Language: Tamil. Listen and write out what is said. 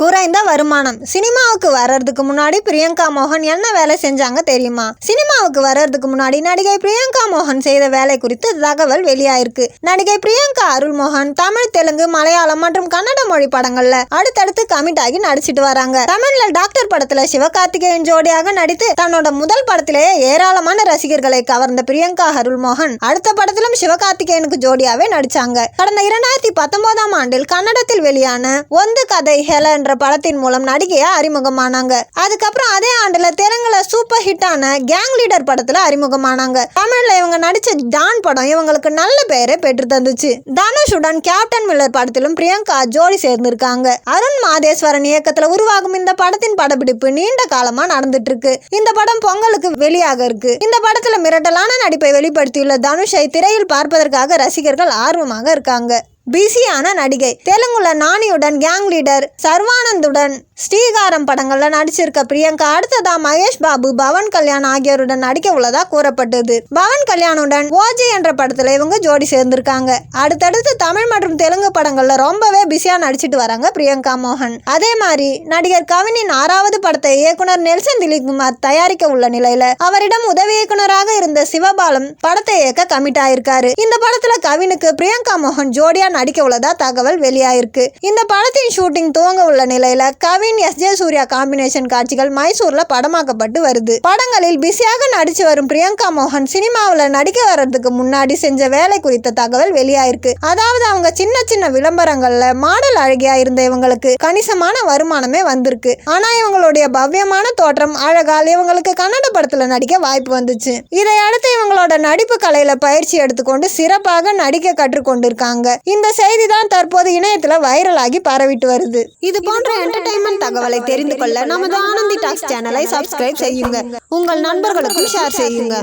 குறைந்த வருமானம். சினிமாவுக்கு வர்றதுக்கு முன்னாடி பிரியங்கா மோகன் என்ன வேலை செஞ்சாங்க தெரியுமா? சினிமாவுக்கு வர்றதுக்கு முன்னாடி நடிகை பிரியங்கா மோகன் செய்த வேலை குறித்து தகவல் வெளியாயிருக்கு. நடிகை பிரியங்கா அருள்மோகன் தமிழ் தெலுங்கு மலையாளம் மற்றும் கன்னட மொழி படங்கள்ல அடுத்தடுத்து கமிட் ஆகி நடிச்சிட்டு வராங்க. தமிழ்ல டாக்டர் படத்துல சிவகார்த்திகேயன் ஜோடியாக நடித்து தன்னோட முதல் படத்திலேயே ஏராளமான ரசிகர்களை கவர்ந்த பிரியங்கா அருள்மோகன் அடுத்த படத்திலும் சிவகார்த்திகேயனுக்கு ஜோடியாவே நடிச்சாங்க. கடந்த இரண்டாயிரத்தி பத்தொன்பதாம் ஆண்டில் கன்னடத்தில் வெளியான ஒந்து கதை ஹெலன் என்ற படத்தின் மூலம் நடிகையா அறிமுகமானாங்க. அதுக்கப்புறம் அதே ஆண்டுல தெலுங்குல சூப்பர் ஹிட்டான கேங் லீடர் படத்துல அறிமுகமானாங்க. தமிழ்ல இவங்க நடிச்ச டான் படம் இவங்களுக்கு நல்ல பெயரை பெற்று தந்துச்சு. தனுஷுடன் கேப்டன் மில்லர் படத்திலும் பிரியங்கா ஜோடி சேர்ந்திருக்காங்க. அருண் மாதேஸ்வரன் இயக்கத்துல உருவாகும் இந்த படத்தின் படப்பிடிப்பு நீண்ட காலமா நடந்துட்டு இருக்கு இந்த படம் பொங்கலுக்கு வெளியாக இருக்கு. இந்த படத்துல மிரட்டலான நடிப்பை வெளிப்படுத்தியுள்ள தனுஷை திரையில் பார்ப்பதற்காக ரசிகர்கள் ஆர்வமாக இருக்காங்க. பிஸியான நடிகை. தெலுங்குல நானியுடன் கேங் லீடர் சர்வானந்துடன் ஸ்ரீகாரம் படங்கள்ல நடிச்சிருக்க பிரியங்கா அடுத்ததா மகேஷ் பாபு பவன் கல்யாண் ஆகியோருடன் நடிக்க உள்ளதா கூறப்பட்டது. பவன் கல்யாணுடன் ஓஜி என்ற படத்துல இவங்க ஜோடி சேர்ந்திருக்காங்க. அடுத்தடுத்து தமிழ் மற்றும் தெலுங்கு படங்கள்ல ரொம்பவே பிஸியா நடிச்சிட்டு வராங்க பிரியங்கா மோகன். அதே மாதிரி நடிகர் கவினின் ஆறாவது படத்தை இயக்குனர் நெல்சன் திலீப் குமார் தயாரிக்க உள்ள நிலையில அவரிடம் உதவி இயக்குனராக இருந்த சிவபாலம் படத்தை இயக்க கமிட் ஆயிருக்காரு. இந்த படத்துல கவினுக்கு பிரியங்கா மோகன் ஜோடியா நடிக்க உள்ளதா தகவல் வெளியாயிருக்கு. இந்த படத்தின் ஷூட்டிங் துவங்க உள்ள நிலையில Kavin S. J. Suryah combination காட்சிகள் மைசூர்ல படமாக்கப்பட்டு வருது. படங்களில் பிஸியாக நடிச்சு வரும் பிரியங்கா மோகன் சினிமாவில் நடிக்க வர்றதுக்கு முன்னாடி செஞ்ச வேலை குறித்த தகவல் வெளியாயிருக்கு. அதாவது அவங்க சின்ன சின்ன விளம்பரங்கள்ல மாடல் அழகியா இருந்த இவங்களுக்கு கணிசமான வருமானமே வந்திருக்கு. ஆனா இவங்களுடைய பவ்யமான தோற்றம் அழகால் இவங்களுக்கு கன்னட படத்துல நடிக்க வாய்ப்பு வந்துச்சு. இதையடுத்து இவங்களோட நடிப்பு கலையில பயிற்சி எடுத்துக்கொண்டு சிறப்பாக நடிக்க கற்றுக்கொண்டிருக்காங்க. இந்த செய்தி தான் தற்போது இணையத்துல வைரலாகி பரவிட்டு வருது. இது போன்ற என்டர்டைன்மெண்ட் தகவலை தெரிந்து கொள்ள நமது ஆனந்தி டாக்ஸ் சேனலை சப்ஸ்கிரைப் செய்யுங்க. உங்கள் நண்பர்களுக்கும் ஷேர் செய்யுங்க.